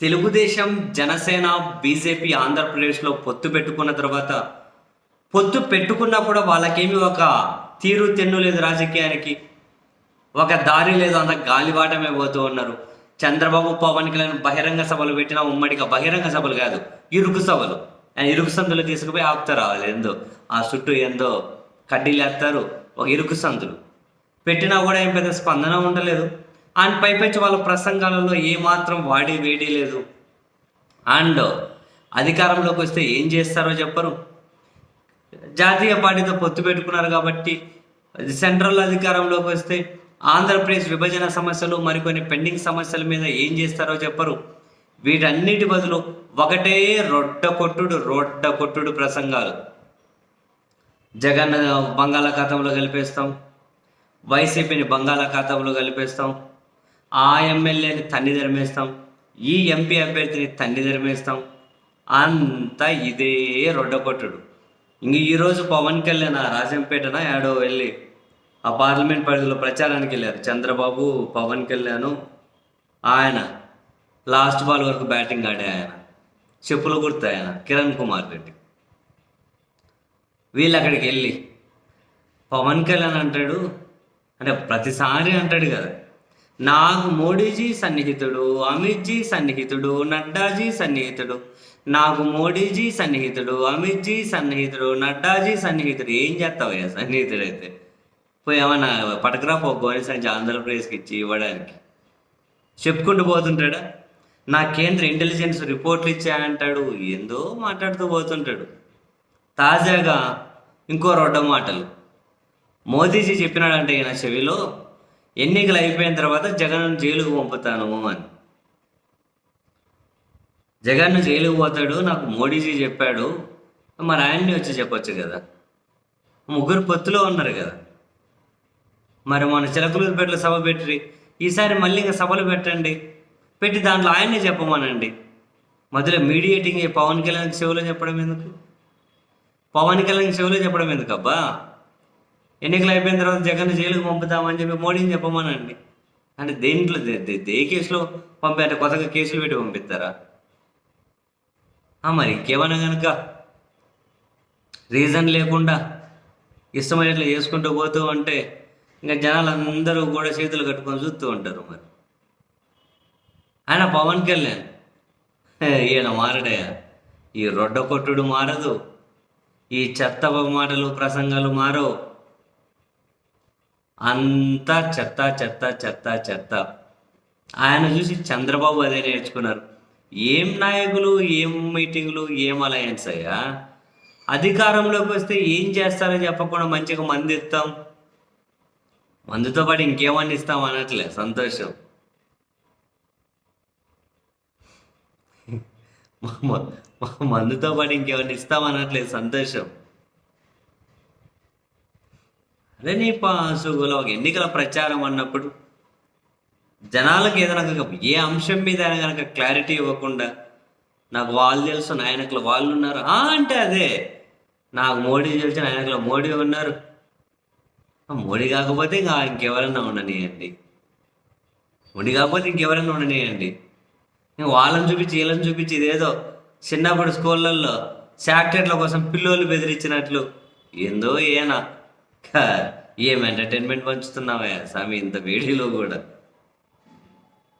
Telugu Desam Janasena BJP ఆంధ్రప్రదేశ్లో పొత్తు పెట్టుకున్న తర్వాత పొత్తు పెట్టుకున్నా కూడా వాళ్ళకేమి ఒక తీరు తెన్ను లేదు రాజకీయానికి. ఒక దారి లేదు అంత గాలివాటమే పోతూ ఉన్నారు. చంద్రబాబు పవన్ కళ్యాణ్ బహిరంగ సభలు పెట్టిన ఉమ్మడిగా బహిరంగ సభలు కాదు ఇరుకు సభలు. ఇరుకు సందులు తీసుకుపోయి ఆపుతారు వాళ్ళు ఏందో ఆ చుట్టూ ఏందో కడ్డీలు వేస్తారు ఒక ఇరుకు సందులు. పెట్టినా కూడా ఏం పెద్ద స్పందన ఉండలేదు. అండ్ పైపెచ్చి వాళ్ళ ప్రసంగాలలో ఏమాత్రం వాడి వేడి లేదు. అండ్ అధికారంలోకి వస్తే ఏం చేస్తారో చెప్పరు. జాతీయ పార్టీతో పొత్తు పెట్టుకున్నారు కాబట్టి సెంట్రల్ అధికారంలోకి వస్తే ఆంధ్రప్రదేశ్ విభజన సమస్యలు మరికొన్ని పెండింగ్ సమస్యల మీద ఏం చేస్తారో చెప్పరు. వీటన్నిటి బదులు ఒకటే రొడ్డ కొట్టుడు రొడ్డ కొట్టుడు ప్రసంగాలు. జగన్ బంగాళాఖాతంలో కలిపేస్తాం వైసీపీని బంగాళాఖాతంలో కలిపేస్తాం ఆ ఎమ్మెల్యేని తన్ని ధర్మేస్తాం ఈ ఎంపీ అభ్యర్థిని తన్ని ధర్మేస్తాం. అంతా ఇదే రొడ్డకొట్టుడు ఇంక ఈరోజు పవన్ కళ్యాణ్ ఆ రాజంపేటన యాడో వెళ్ళి ఆ పార్లమెంట్ పరిధిలో ప్రచారానికి వెళ్ళారు. చంద్రబాబు పవన్ కళ్యాణ్ ఆయన. లాస్ట్ బాల్ వరకు బ్యాటింగ్ ఆడే ఆయన. చెప్పులు గుర్తు ఆయన. కిరణ్ కుమార్ రెడ్డి. వీళ్ళు అక్కడికి వెళ్ళి పవన్ కళ్యాణ్ అంటాడు అంటే ప్రతిసారి అంటాడు కదా. నాకు మోడీజీ సన్నిహితుడు అమిత్ జీ సన్నిహితుడు నడ్డాజీ సన్నిహితుడు. నాకు మోడీజీ సన్నిహితుడు అమిత్ జీ సన్నిహితుడు నడ్డాజీ సన్నిహితుడు. ఏం చేస్తావయ్యా సన్నిహితుడు అయితే పోయి ఏమన్నా పటకరా పో గోని సంచి ఆంధ్రప్రదేశ్కి ఇచ్చి ఇవ్వడానికి. చెప్పుకుంటూ పోతుంటాడా? నా కేంద్ర ఇంటెలిజెన్స్ రిపోర్ట్లు ఇచ్చాయంటాడు ఏందో మాట్లాడుతూ పోతుంటాడు. తాజాగా ఇంకో రొడ్డ మాటలు. మోదీజీ చెప్పినాడంటే ఈయన చెవిలో ఎన్నికలు అయిపోయిన తర్వాత జగన్ జైలుకు పంపుతాను అని. జగన్ జైలుకు పోతాడు నాకు మోడీజీ చెప్పాడు. మరి ఆయన్ని వచ్చి చెప్పొచ్చు కదా. ముగ్గురు పొత్తులో ఉన్నారు కదా. మరి మన చిలకలూరుపేటలో సభ పెట్టి ఈసారి మళ్ళీ ఇంకా సభలు పెట్టండి. పెట్టి దాంట్లో ఆయన్నే చెప్పమనండి. మధ్యలో మీడియేటింగ్ పవన్ కళ్యాణ్ చెవులో చెప్పడం ఎందుకు? పవన్ కళ్యాణ్ చెవులో చెప్పడం ఎందుకు అబ్బా ఎన్నికలు అయిపోయిన తర్వాత జగన్ జైలుకు పంపుతామని చెప్పి మోడీని చెప్పమనండి. అంటే దేంట్లో దే- దే- కేసులో పంపారంటే కొత్తగా కేసులు పెట్టి పంపిస్తారా? ఆ, మరి ఇంకేమైనా కనుక రీజన్ లేకుండా ఇష్టమైనట్లు చేసుకుంటూ పోతూ ఉంటే ఇంకా జనాలు అందరూ కూడా చేతులు కట్టుకొని చూస్తూ ఉంటారు మరి. ఆయన పవన్ కళ్యాణ్ ఈయన మారడయా ఈ రొడ్డ కొట్టుడు మారదు. ఈ చెత్త మాటలు ప్రసంగాలు మారవు. అంతా చెత్త చెత్త చెత్త చెత్త. ఆయన చూసి చంద్రబాబు అదే నేర్చుకున్నారు. ఏం నాయకులు ఏం మీటింగ్లు ఏం అలయన్స్ అయ్యా? అధికారంలోకి వస్తే ఏం చేస్తారో చెప్పకుండా మంచిగా మంది ఇస్తాం మందుతో పాటు ఇంకేమన్నా ఇస్తాం అనట్లే సంతోషం. మందుతో పాటు ఇంకేమన్నా ఇస్తాం అనట్లేదు సంతోషం. అదే నీ ఒక ఎన్నికల ప్రచారం అన్నప్పుడు జనాలకు ఏదైనా కనుక ఏ అంశం మీద అయినా కనుక క్లారిటీ ఇవ్వకుండా నాకు వాళ్ళు తెలుసు నాయనకులు వాళ్ళు ఉన్నారు. అంటే అదే. నాకు మోడీ తెలిసి నాయనకులు మోడీ ఉన్నారు. మోడీ కాకపోతే ఇంకా ఇంకెవరన్నా ఉండనియండి. మోడీ కాకపోతే ఇంకెవరైనా ఉండనియండి. వాళ్ళని చూపించి వీళ్ళని చూపించి ఇదేదో చిన్నప్పుడు స్కూళ్ళల్లో శాక్టెట్ల కోసం పిల్లోళ్ళు బెదిరించినట్లు. ఏందో ఏనా? ఏం ఎంటర్టైన్మెంట్ పంచుతున్నావా స్వామి ఇంత వేడిలో కూడా.